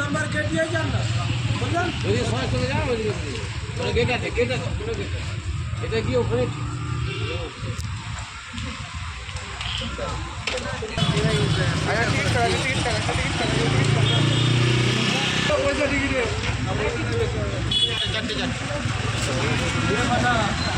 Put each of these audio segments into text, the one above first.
Number কেটে যান না বুঝলেন ওই সময় চলে যান ওই ওরা গেট আছে গেট আছে পুরো গেট এটা গিয়ে ওখানে পয়সা টিকিট চারটে চারটে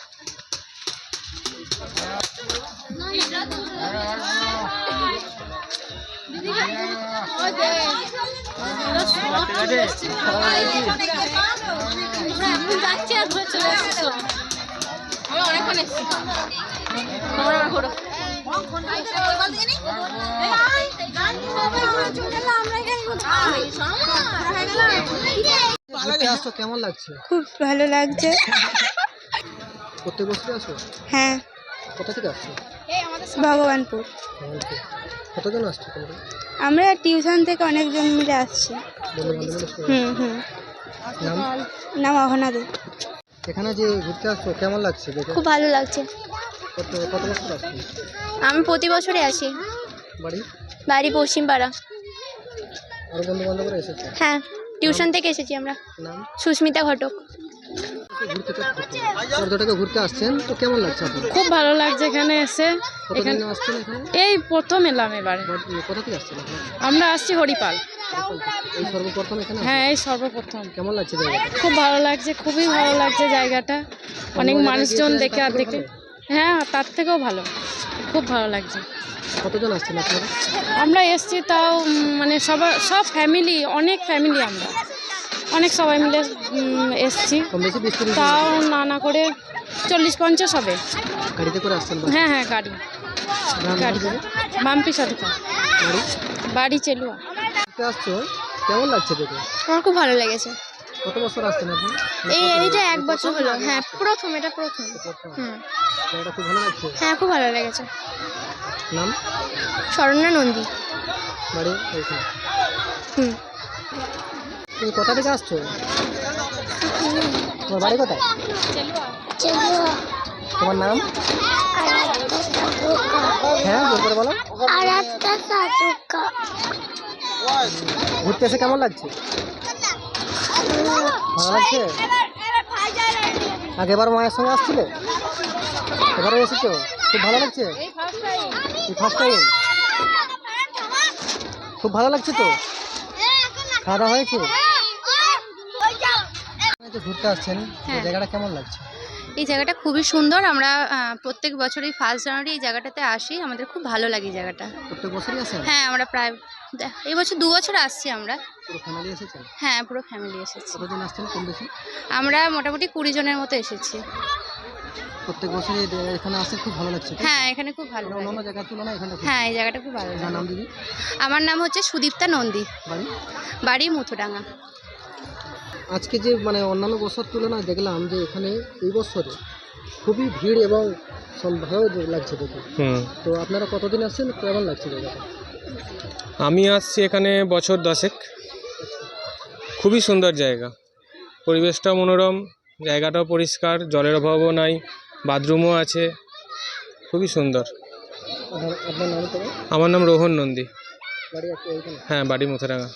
যাচ্ছি আর ঘুরে চলে এসেছি আমরা অনেকক্ষণ এসেছি তোমরা ঘোরো কেমন লাগছে? খুব ভালো লাগছে। প্রত্যেক বছরই আসো? হ্যাঁ। কোথা থেকে আসছো? ভগবানপুর। কতজন আসছো তোমরা? আমরা টিউশন থেকে অনেকজন মিলে আসছি? হুম হুম। নাম? অহনা দে। এখানে যে ঘুরতে আসছো কেমন লাগছে খুব ভালো লাগছে। কত কত বছর আসছো আমি প্রতি বছরে আসি। বাড়ি? বাড়ি পশ্চিমপাড়া। আরও বন্ধু বান্ধবরা এসেছে? হ্যাঁ টিউশন থেকে এসেছি আমরা। নাম? সুস্মিতা ঘটক। পর্যটকে ঘুরতে আসছেন? তো কেমন লাগছে আপনার? খুব ভালো লাগছে এখানে এসে। কতদিন আসছেন এখানে? এই প্রথম এলাম এবারে। কোথা থেকে আসছেন আমরা আসছি হরিপাল। এই সর্বপ্রথম এখানে হ্যাঁ এই সর্বপ্রথম। কেমন লাগছে খুব ভালো লাগছে খুবই ভালো লাগছে জায়গাটা। অনেক মানুষজন দেখে আর দেখে হ্যাঁ তার থেকেও ভালো। খুব ভালো লাগছে। কতজন আসছেন আপনারা? আমরা এসছি তাও মানে সবার সব ফ্যামিলি অনেক ফ্যামিলি আমরা। অনেক সবাই মিলে এসছি। তাও না না করে চল্লিশ পঞ্চাশ হবে। গাড়িতে করে আসছেন হ্যাঁ হ্যাঁ গাড়ি। গাড়ি। কি? মাম্পি সাথে বাড়ি? বাড়ি চেলুয়া। আসছো? কেমন লাগছে দেখে? আমার খুব ভালো লেগেছে। কত বছর আসছেন আপনি? এই এইটা এক বছর হলো। হ্যাঁ প্রথম এটা প্রথম। হুম। খুব ভালো লাগছে? হ্যাঁ খুব ভালো লেগেছে। নাম? শরণ্যা নন্দী। বাড়ি? হুম। তুমি কোথা থেকে আসছো? তোমার বাড়ি কোথায়? তোমার নাম? হ্যাঁ জোর করে বলো। ঘুরতে এসে কেমন লাগছে? ভালো লাগছে? আগেবার মায়ের সঙ্গে আসছিলে? এবারও এসেছ? খুব ভালো লাগছে? ফার্স্ট টাইম খুব ভালো লাগছে তো? খাওয়া দাওয়া হয়েছে? ঘুরতে আসছেন হ্যাঁ। জায়গাটা কেমন লাগছে? এই জায়গাটা খুবই সুন্দর আমরা প্রত্যেক বছরই ফার্স্ট জানুয়ারি এই জায়গাটাতে আসি আমাদের খুব ভালো লাগে এই জায়গাটা। প্রত্যেক বছরই আসেন? হ্যাঁ আমরা প্রায় এই বছর দু বছর আসছি আমরা। পুরো ফ্যামিলি এসেছেন? হ্যাঁ পুরো ফ্যামিলি এসেছি। কতজন আসছেন কম বেশি? আমরা মোটামুটি কুড়ি জনের মতো এসেছি। প্রত্যেক বছরই এখানে আসতে খুব ভালো লাগছে হ্যাঁ এখানে খুব ভালো অন্যান্য জায়গার তুলনায় এখানে হ্যাঁ এই জায়গাটা খুব ভালো নাম দিদি? আমার নাম হচ্ছে সুদীপ্তা নন্দী। বাড়ি? বাড়ি মুথুডাঙ্গা আজকে যে মানে অন্যান্য বছর তুলনায় দেখলাম যে এখানে এই বছরে খুবই ভিড় এবং ভালো লাগছে দেখে। তো আপনারা কতদিন আসছেন? কেমন লাগছে জায়গাটা? আমি আসছি এখানে বছর দশেক। খুবই সুন্দর জায়গা। পরিবেশটা মনোরম জায়গাটাও পরিষ্কার জলের অভাবও নাই বাথরুমও আছে। খুবই সুন্দর। আমার নাম রোহন নন্দী। হ্যাঁ বাড়ি মুথারাঙ্গা।